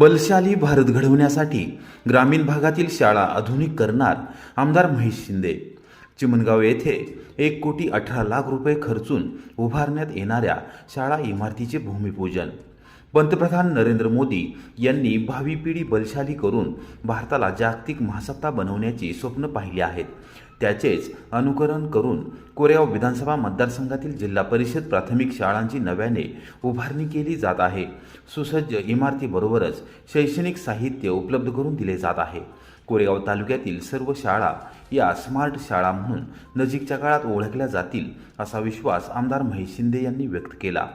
बलशाली भारत घडवण्यासाठी ग्रामीण भागातील शाळा आधुनिक करणार आमदार महेश शिंदे. चिमणगाव येथे एक कोटी अठरा लाख रुपये खर्चून उभारण्यात येणाऱ्या शाळा इमारतीचे भूमिपूजन. पंतप्रधान नरेंद्र मोदी यांनी भावी पिढी बलशाली करून भारताला जागतिक महासत्ता बनवण्याची स्वप्न पाहिली आहेत. त्याचेच अनुकरण करून कोरेगाव विधानसभा मतदारसंघातील जिल्हा परिषद प्राथमिक शाळांची नव्याने उभारणी केली जात आहे. सुसज्ज इमारतीबरोबरच शैक्षणिक साहित्य उपलब्ध करून दिले जात आहे. कोरेगाव तालुक्यातील सर्व शाळा या स्मार्ट शाळा म्हणून नजीकच्या काळात ओळखल्या जातील असा विश्वास आमदार महेश शिंदे यांनी व्यक्त केला.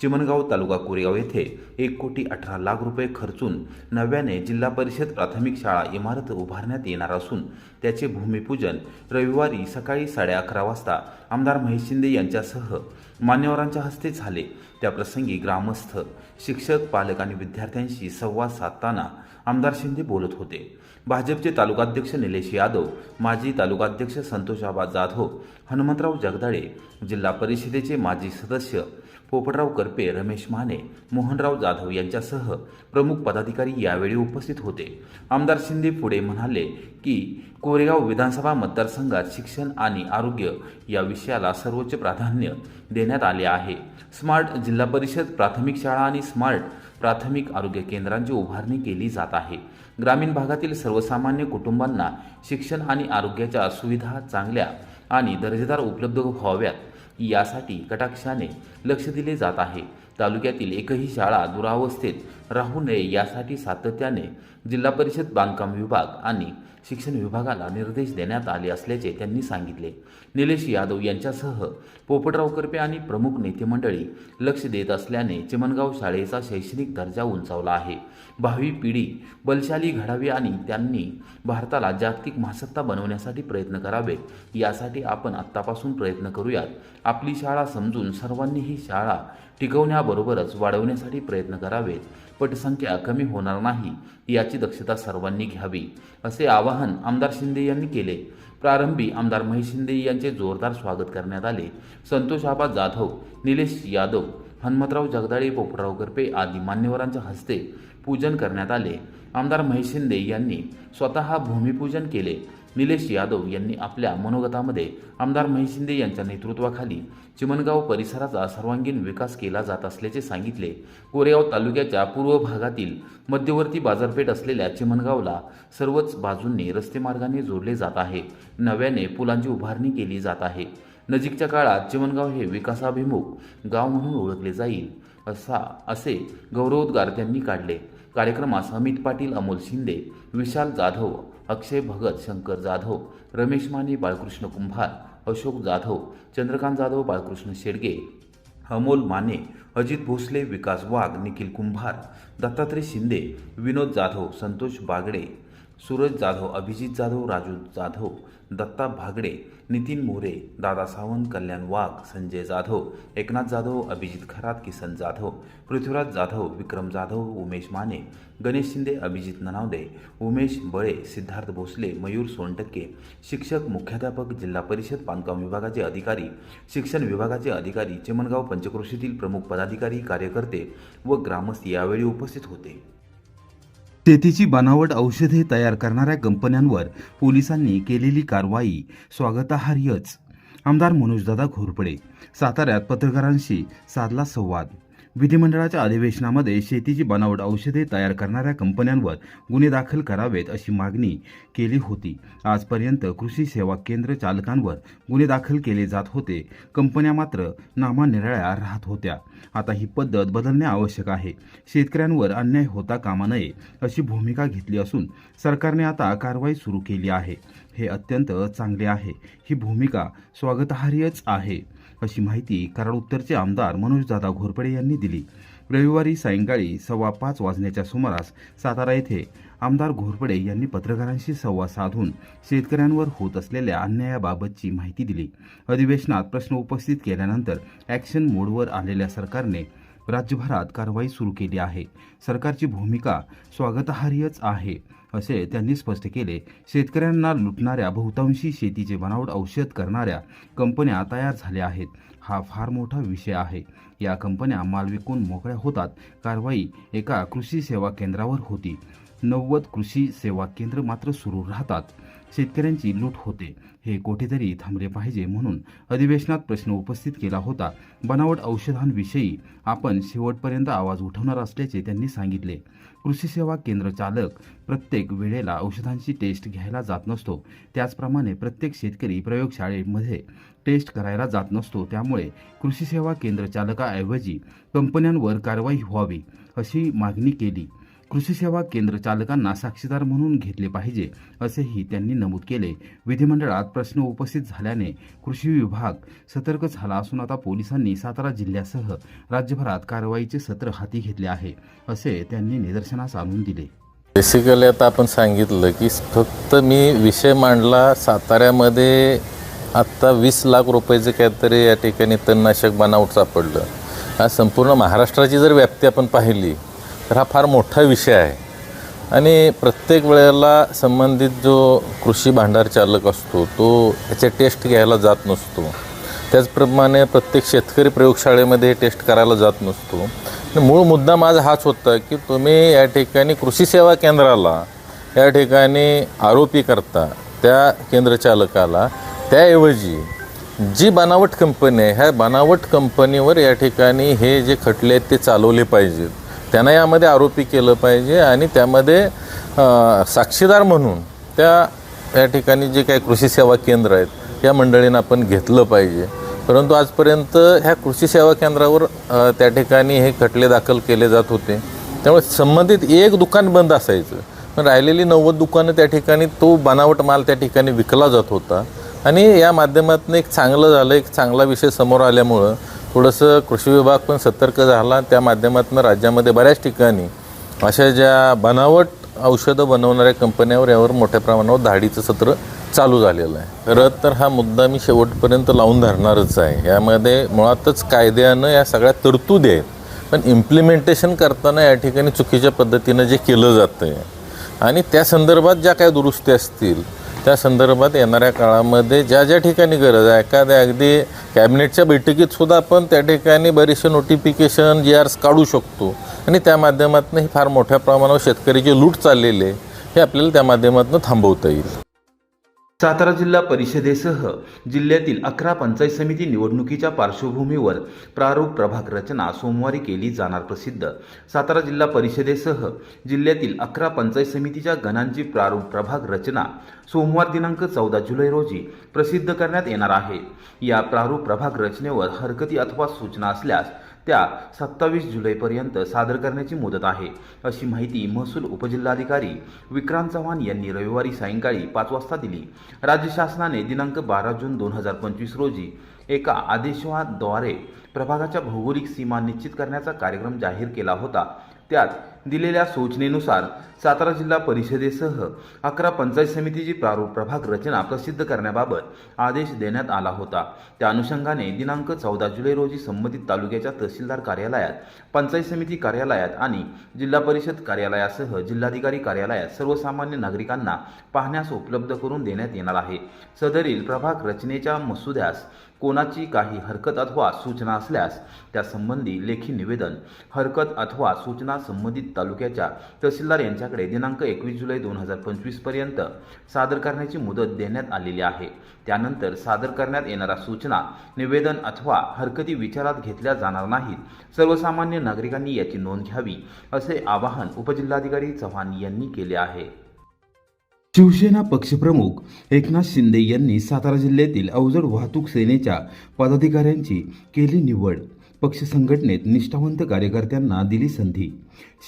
चिमणगाव तालुका कोरेगाव येथे एक कोटी अठरा लाख रुपये खर्चून नव्याने जिल्हा परिषद प्राथमिक शाळा इमारत उभारण्यात येणार असून त्याचे भूमिपूजन रविवारी सकाळी साडे अकरा वाजता आमदार महेश शिंदे यांच्यासह मान्यवरांच्या हस्ते झाले. त्याप्रसंगी ग्रामस्थ शिक्षक पालक आणि विद्यार्थ्यांशी संवाद साधताना आमदार शिंदे बोलत होते. भाजपचे तालुकाध्यक्ष निलेश यादव माजी तालुकाध्यक्ष संतोषाबा जाधव हनुमंतराव जगदाळे जिल्हा परिषदेचे माजी सदस्य पोपटराव करपे रमेश माने मोहनराव जाधव यांच्यासह प्रमुख पदाधिकारी यावेळी उपस्थित होते. आमदार शिंदे पुढे म्हणाले की कोरेगाव विधानसभा मतदारसंघात शिक्षण आणि आरोग्य या विषयाला सर्वोच्च प्राधान्य देण्यात आले आहे. स्मार्ट जिल्हा परिषद प्राथमिक शाळा आणि स्मार्ट प्राथमिक आरोग्य केंद्रांची उभारणी केली जात आहे. ग्रामीण भागातील सर्वसामान्य कुटुंबांना शिक्षण आणि आरोग्याच्या सुविधा चांगल्या आणि दर्जेदार उपलब्ध व्हाव्यात यासाठी कटाक्षाने लक्ष दिले जात आहे. तालुक्यातील एकही शाळा दुरावस्थेत राहू नये यासाठी सातत्याने जिल्हा परिषद बांधकाम विभाग आणि शिक्षण विभागाला निर्देश देण्यात आले असल्याचे त्यांनी सांगितले. निलेश यादव यांच्यासह पोपटराव करपे आणि प्रमुख नेते मंडळी लक्ष देत असल्याने चिमणगाव शाळेचा शैक्षणिक दर्जा उंचावला आहे. भावी पिढी बलशाली घडावी आणि त्यांनी भारताला जागतिक महासत्ता बनवण्यासाठी प्रयत्न करावे यासाठी आपण आत्तापासून प्रयत्न करूयात. आपली शाळा समजून सर्वांनी ही शाळा टिकवण्याबरोबरच वाढवण्यासाठी प्रयत्न करावेत. पटसंख्या कमी होणार नाही याची दक्षता सर्वांनी घ्यावी असे आवाहन आमदार शिंदे यांनी केले. प्रारंभी आमदार महेश शिंदे यांचे जोरदार स्वागत करण्यात आले. संतोष आबा जाधव निलेश यादव हनुमतराव जगदाळे पोपटराव करपे आदी मान्यवरांच्या हस्ते पूजन करण्यात आले. आमदार महेश शिंदे यांनी स्वतः भूमिपूजन केले. निलेश यादव यांनी आपल्या मनोगतामध्ये आमदार महेश शिंदे यांच्या नेतृत्वाखाली चिमणगाव परिसराचा सर्वांगीण विकास केला जात असल्याचे सांगितले. कोरेगाव तालुक्याच्या पूर्व भागातील मध्यवर्ती बाजारपेठ असलेल्या चिमणगावला सर्वच बाजूंनी रस्ते मार्गाने जोडले जात आहे. नव्याने पुलांची उभारणी केली जात आहे. नजीकच्या काळात चिमणगाव हे विकासाभिमुख गाव म्हणून ओळखले जाईल असा असे गौरवोद्गार त्यांनी काढले. कार्यक्रमास अमित पाटील अमोल शिंदे विशाल जाधव अक्षय भगत शंकर जाधव रमेश माने बाळकृष्ण कुंभार अशोक जाधव चंद्रकांत जाधव बाळकृष्ण शेडगे अमोल माने अजित भोसले विकास वाघ निखिल कुंभार दत्तात्रय शिंदे विनोद जाधव संतोष बागडे सूरज जाधव अभिजित जाधव राजू जाधव दत्ता भागडे नितीन मोरे दादा सावंत कल्याण वाघ संजय जाधव एकनाथ जाधव अभिजित खरात किसन जाधव पृथ्वीराज जाधव विक्रम जाधव उमेश माने गणेश शिंदे अभिजित ननावदे उमेश बळे सिद्धार्थ भोसले मयूर सोनटक्के शिक्षक मुख्याध्यापक जिल्हा परिषद बांधकाम विभागाचे अधिकारी शिक्षण विभागाचे अधिकारी चिमणगाव पंचक्रोशीतील प्रमुख पदाधिकारी कार्यकर्ते व ग्रामस्थ यावेळी उपस्थित होते. शेतीची बनावट औषधे तयार करणाऱ्या कंपन्यांवर पोलिसांनी केलेली कारवाई. स्वागतार्हच. आमदार मनोजदादा घोरपडे. साताऱ्यात पत्रकारांशी साधला संवाद. विधिमंडळाच्या अधिवेशनामध्ये शेतीची बनावट औषधे तयार करणाऱ्या कंपन्यांवर गुन्हे दाखल करावेत अशी मागणी केली होती. आजपर्यंत कृषी सेवा केंद्र चालकांवर गुन्हे दाखल केले जात होते. कंपन्या मात्र नामानिराळ्या राहत होत्या. आता ही पद्धत बदलणे आवश्यक आहे. शेतकऱ्यांवर अन्याय होता कामा नये अशी भूमिका घेतली असून सरकारने आता कारवाई सुरू केली आहे. हे अत्यंत चांगले आहे. ही भूमिका स्वागतार्हच आहे. अशी माहिती कराड उत्तरचे आमदार मनोजदादा घोरपडे यांनी दिली. रविवारी सायंकाळी सव्वा पाच वाजण्याच्या सुमारास सातारा येथे आमदार घोरपडे यांनी पत्रकारांशी संवाद साधून शेतकऱ्यांवर होत असलेल्या अन्यायाबाबतची माहिती दिली. अधिवेशनात प्रश्न उपस्थित केल्यानंतर ॲक्शन मोडवर आलेल्या सरकारने राज्यभरात कारवाई सुरू केली आहे. सरकारची भूमिका स्वागतार्हच आहे. असे त्यांनी स्पष्ट केले. शेतकऱ्यांना लुटणाऱ्या बहुतांशी शेतीचे बनावट औषध करणाऱ्या कंपन्या तयार झाल्या आहेत. हा फार मोठा विषय आहे. या कंपन्या माल विकून मोकळ्या होतात. कारवाई एका कृषी सेवा केंद्रावर होती. नव्वद कृषी सेवा केंद्र मात्र सुरू राहतात. शेतकऱ्यांची लूट होते. हे कोठेतरी थांबले पाहिजे म्हणून अधिवेशनात प्रश्न उपस्थित केला होता. बनावट औषधांविषयी आपण शेवटपर्यंत आवाज उठवणार असल्याचे त्यांनी सांगितले. कृषी सेवा केंद्र चालक प्रत्येक वेळेला औषधांची टेस्ट घ्यायला जात नसतो. त्याचप्रमाणे प्रत्येक शेतकरी प्रयोगशाळेमध्ये टेस्ट करायला जात नसतो. त्यामुळे कृषी सेवा केंद्र चालकाऐवजी कंपन्यांवर कारवाई व्हावी अशी मागणी केली. कृषी सेवा केंद्र चालकांना साक्षीदार म्हणून घेतले पाहिजे असेही त्यांनी नमूद केले. विधिमंडळात प्रश्न उपस्थित झाल्याने कृषी विभाग सतर्क झाला असून आता पोलिसांनी सातारा जिल्ह्यासह राज्यभरात कारवाईचे सत्र हाती घेतले आहे असे त्यांनी निदर्शनास आणून दिले. बेसिकली आता आपण सांगितलं की फक्त मी विषय मांडला साताऱ्यामध्ये आत्ता वीस लाख रुपयाचं काहीतरी या ठिकाणी तणनाशक बनावट सापडलं. आज संपूर्ण महाराष्ट्राची जर व्याप्ती आपण पाहिली तर हा फार मोठा विषय आहे. आणि प्रत्येक वेळेला संबंधित जो कृषी भांडार चालक असतो तो याचे टेस्ट घ्यायला जात नसतो. त्याचप्रमाणे प्रत्येक शेतकरी प्रयोगशाळेमध्ये टेस्ट करायला जात नसतो. आणि मूळ मुद्दा माझा हाच होता की तुम्ही या ठिकाणी कृषी सेवा केंद्राला या ठिकाणी आरोपी करता त्या केंद्रचालकाला त्याऐवजी जी बनावट कंपनी आहे ह्या बनावट कंपनीवर या ठिकाणी हे जे खटले आहेत ते चालवले पाहिजेत. त्यांना यामध्ये आरोपी केलं पाहिजे आणि त्यामध्ये साक्षीदार म्हणून त्या या ठिकाणी जे काही कृषी सेवा केंद्र आहेत या मंडळीनं आपण घेतलं पाहिजे. परंतु आजपर्यंत ह्या कृषी सेवा केंद्रावर त्या ठिकाणी हे खटले दाखल केले जात होते. त्यामुळे संबंधित एक दुकान बंद असायचं. पण राहिलेली नव्वद दुकानं त्या ठिकाणी तो बनावट माल त्या ठिकाणी विकला जात होता. आणि या माध्यमातून एक चांगलं झालं एक चांगला विषय समोर आल्यामुळं थोडंसं कृषी विभाग पण सतर्क झाला. त्या माध्यमातून राज्यामध्ये बऱ्याच ठिकाणी अशा ज्या बनावट औषधं बनवणाऱ्या कंपन्यावर यावर मोठ्या प्रमाणावर धाडीचं सत्र चालू झालेलं आहे. खरं तर हा मुद्दा मी शेवटपर्यंत लावून धरणारच आहे. यामध्ये मुळातच कायद्यानं या सगळ्या तरतुदी आहेत. पण इम्प्लिमेंटेशन करताना या ठिकाणी चुकीच्या पद्धतीनं जे केलं जातं आहे आणि त्या संदर्भात ज्या काही दुरुस्ती असतील त्या संदर्भात येणाऱ्या काळामध्ये ज्या ज्या ठिकाणी गरज आहे एखाद्या अगदी कॅबिनेटच्या बैठकीत सुद्धा आपण त्या ठिकाणी बरेचसे नोटिफिकेशन जी आर्स काढू शकतो. आणि त्या माध्यमातून ही फार मोठ्या प्रमाणावर शेतकऱ्याची लूट चाललेली आहे हे आपल्याला त्या माध्यमातून थांबवता येईल. सातारा जिल्हा परिषदेसह जिल्ह्यातील अकरा पंचायत समिती निवडणुकीच्या पार्श्वभूमीवर प्रारूप प्रभाग रचना सोमवारी केली जाणार प्रसिद्ध. सातारा जिल्हा परिषदेसह जिल्ह्यातील अकरा पंचायत समितीच्या गणांची प्रारूप प्रभाग रचना सोमवार दिनांक चौदा जुलै रोजी प्रसिद्ध करण्यात येणार आहे. या प्रारूप प्रभाग रचनेवर हरकती अथवा सूचना असल्यास त्या सत्तावीस जुलैपर्यंत सादर करण्याची मुदत आहे. अशी माहिती महसूल उपजिल्हाधिकारी विक्रांत चव्हाण यांनी रविवारी सायंकाळी पाच वाजता दिली. राज्य शासनाने दिनांक बारा जून दोन हजार पंचवीस रोजी एका आदेशाद्वारे प्रभागाच्या भौगोलिक सीमा निश्चित करण्याचा कार्यक्रम जाहीर केला होता. त्यात दिलेल्या सूचनेनुसार सातारा जिल्हा परिषदेसह अकरा पंचायत समितीची प्रारूप प्रभाग रचना प्रसिद्ध करण्याबाबत आदेश देण्यात आला होता. त्या अनुषंगाने दिनांक चौदा जुलै रोजी संबंधित तालुक्याच्या तहसीलदार कार्यालयात पंचायत समिती कार्यालयात आणि जिल्हा परिषद कार्यालयासह जिल्हाधिकारी कार्यालयात सर्वसामान्य नागरिकांना पाहण्यास उपलब्ध करून देण्यात येणार आहे. सदरील प्रभाग रचनेच्या मसुद्यास कोणाची काही हरकत अथवा सूचना असल्यास त्यासंबंधी लेखी निवेदन हरकत अथवा सूचना संबंधित तालुक्याच्या तहसीलदार यांच्याकडे दिनांक एकवीस जुलै दोन हजार पंचवीसपर्यंत सादर करण्याची मुदत देण्यात आलेली आहे. त्यानंतर सादर करण्यात येणाऱ्या सूचना निवेदन अथवा हरकती विचारात घेतल्या जाणार नाहीत. सर्वसामान्य नागरिकांनी याची नोंद घ्यावी असे आवाहन उपजिल्हाधिकारी चव्हाण यांनी केले आहे. शिवसेना पक्षप्रमुख एकनाथ शिंदे यांनी सातारा जिल्ह्यातील अवजड वाहतूक सेनेच्या पदाधिकाऱ्यांची केली निवड. पक्ष संघटनेत निष्ठावंत कार्यकर्त्यांना दिली संधी.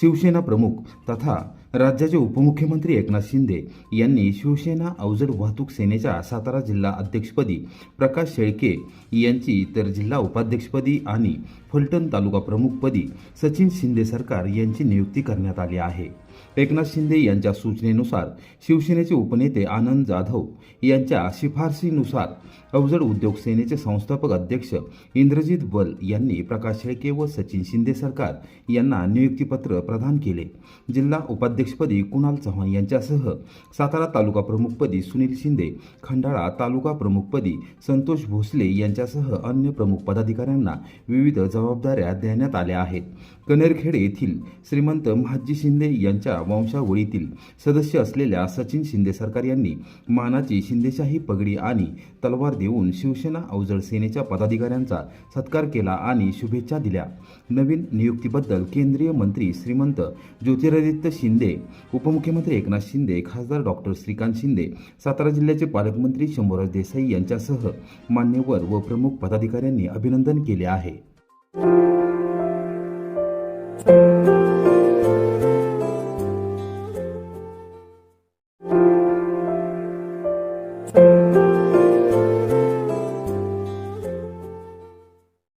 शिवसेना प्रमुख तथा राज्याचे उपमुख्यमंत्री एकनाथ शिंदे यांनी शिवसेना अवजड वाहतूक सेनेच्या सातारा जिल्हा अध्यक्षपदी प्रकाश शेळके यांची तर जिल्हा उपाध्यक्षपदी आणि फलटण तालुका प्रमुखपदी सचिन शिंदे सरकार यांची नियुक्ती करण्यात आली आहे. एकनाथ शिंदे यांच्या सूचनेनुसार शिवसेनेचे उपनेते आनंद जाधव यांच्या शिफारशीनुसार अवजड उद्योग सेनेचे संस्थापक अध्यक्ष इंद्रजित बल यांनी प्रकाश शेळके व सचिन शिंदे सरकार यांना नियुक्तीपत्र प्रदान केले. जिल्हा उपाध्यक्षपदी कुणाल चव्हाण यांच्यासह सातारा तालुका प्रमुखपदी सुनील शिंदे खंडाळा तालुका प्रमुखपदी संतोष भोसले यांच्यासह अन्य प्रमुख पदाधिकाऱ्यांना विविध जबाबदाऱ्या देण्यात आल्या आहेत. कनेरखेड येथील श्रीमंत महाजी शिंदे यांच्या वंशावळीतील सदस्य असलेल्या सचिन शिंदे सरकार यांनी मानाची शिंदेशाही पगडी आणि तलवार देऊन शिवसेना अवजड सेनेच्या पदाधिकाऱ्यांचा सत्कार केला आणि शुभेच्छा दिल्या. नवीन नियुक्तीबद्दल केंद्रीय मंत्री श्रीमंत ज्योतिरादित्य शिंदे उपमुख्यमंत्री एकनाथ शिंदे खासदार डॉक्टर श्रीकांत शिंदे सातारा जिल्ह्याचे पालकमंत्री शंभूराज देसाई यांच्यासह मान्यवर व प्रमुख पदाधिकाऱ्यांनी अभिनंदन केले आहे.